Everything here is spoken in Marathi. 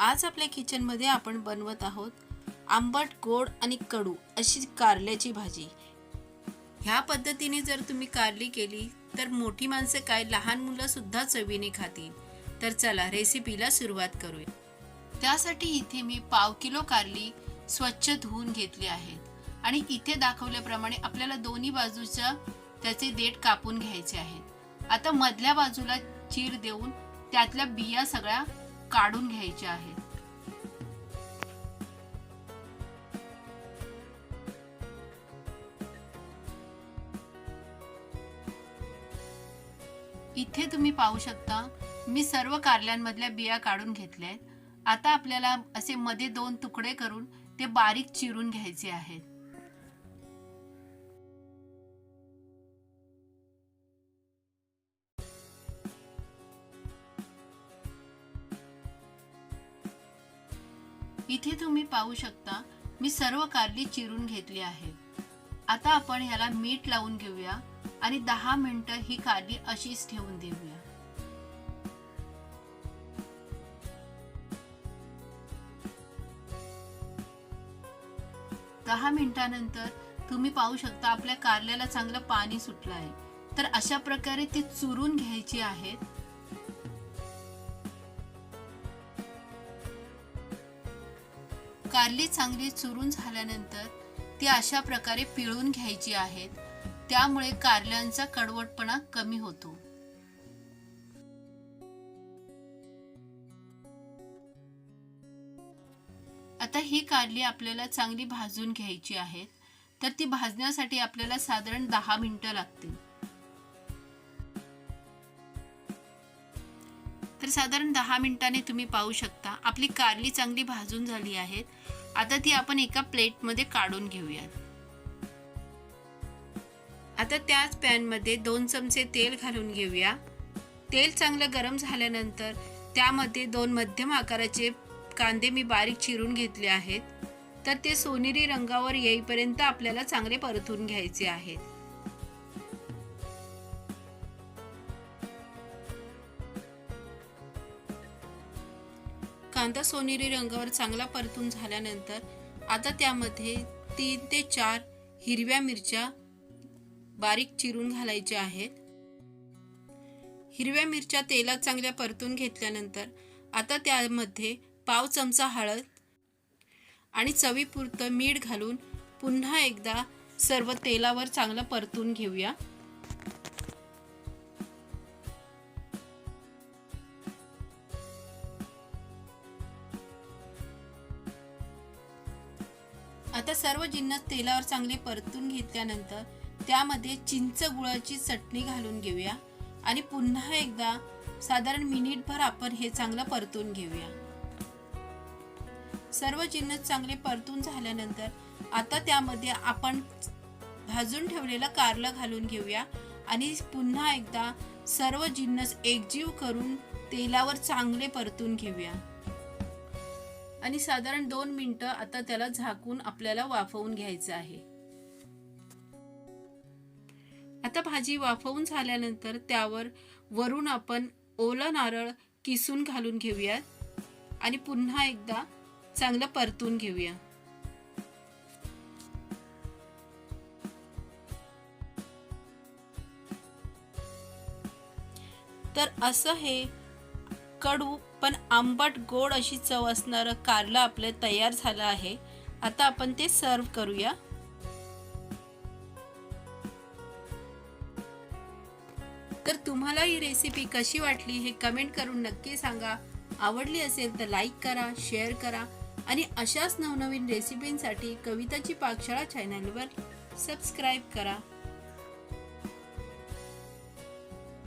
आज आपल्या किचनमध्ये आपण बनवत आहोत आंबट गोड आणि कडू अशी कारल्याची भाजी. ह्या पद्धतीने जर तुम्ही कारली केली तर मोठी माणसं काय लहान मुलं सुद्धा चवीने खातील. तर चला रेसिपीला सुरुवात करूया. त्यासाठी इथे मी पाव किलो कारली स्वच्छ धुवून घेतली आहेत. आणि इथे दाखवल्याप्रमाणे आपल्याला दोन्ही बाजूच्या त्याचे देठ कापून घ्यायचे आहेत. आता मधल्या बाजूला चीर देऊन त्यातल्या बिया सगळ्या काढून घ्यायचे आहेत. इथे तुम्ही पाहू शकता मी सर्व कारल्यांमधल्या बिया काढून घेतल्या आहेत. आता आपल्याला असे मध्ये दोन तुकडे करून ते बारीक चिरून घ्यायचे आहेत. इथे तुम्ही पाहू शकता मी सर्व कारली चिरून घेतली आहे. आता आपण ह्याला मीठ लावून घेऊया आणि दहा मिनिटं ही कारली अशीच ठेवून देऊया. दहा मिनिटानंतर तुम्ही पाहू शकता आपल्या कारल्याला चांगलं पाणी सुटलं आहे तर अशा प्रकारे ती चुरून घ्यायची आहेत कारली चांगली चुरून झाल्यानंतर ती अशा प्रकारे पिळून घ्यायची आहेत. त्यामुळे कारल्यांचा कडवटपणा कमी होतो. आता ही कारली आपल्याला चांगली भाजून घ्यायची आहेत. तर ती भाजण्यासाठी आपल्याला साधारण दहा मिनटं लागतील. तर साधारण दहा मिनटाने तुम्ही पाहू शकता. आपली कारली चांगली भाजून झाली आहेत. आता ती आपण एका प्लेटमध्ये काढून घेऊयात. आता त्याच पॅनमध्ये दोन चमचे तेल घालून घेऊया. तेल चांगलं गरम झाल्यानंतर त्यामध्ये दोन मध्यम आकाराचे कांदे मी बारीक चिरून घेतले आहेत. तर ते सोनेरी रंगावर येईपर्यंत आपल्याला चांगले परतून घ्यायचे आहेत. कांदा सोनेरी रंगावर चांगला परतून झाल्यानंतर आता त्यामध्ये तीन ते चार हिरव्या मिरच्या बारीक चिरून घालायच्या आहेत. हिरव्या मिरच्या तेलात चांगल्या परतून घेतल्यानंतर आता त्यामध्ये पाव चमचा हळद आणि चवीपुरतं मीठ घालून पुन्हा एकदा सर्व तेलावर चांगलं परतून घेऊया. आता सर्व जिन्नस तेलावर चांगले परतून घेतल्यानंतर त्यामध्ये चिंच गुळाची चटणी घालून घेऊया आणि पुन्हा एकदा साधारण मिनिटभर आपण हे चांगलं परतून घेऊया. सर्व जिन्नस चांगले परतून झाल्यानंतर आता त्यामध्ये आपण भाजून ठेवलेलं कारलं घालून घेऊया आणि पुन्हा एकदा सर्व जिन्नस एकजीव करून तेलावर चांगले परतून घेऊया. आणि साधारण दोन मिनटं आता त्याला झाकून आपल्याला वाफवून घ्यायचं आहे. आता भाजी वाफवून झाल्यानंतर त्यावर वरून आपण ओलं नारळ किसून घालून घेऊयात आणि पुन्हा एकदा चांगलं परतून घेऊया. तर असं हे कडू पण आंबट गोड अशी चव असणारं कारलं आपलं तयार झालं आहे. आता आपण ते सर्व करूया. तर तुम्हाला ही रेसिपी कशी वाटली हे कमेंट करून नक्की सांगा. आवडली असेल तर लाईक करा शेअर करा आणि अशाच नवनवीन रेसिपींसाठी कविताची पाकशाळा चॅनलवर सबस्क्राईब करा.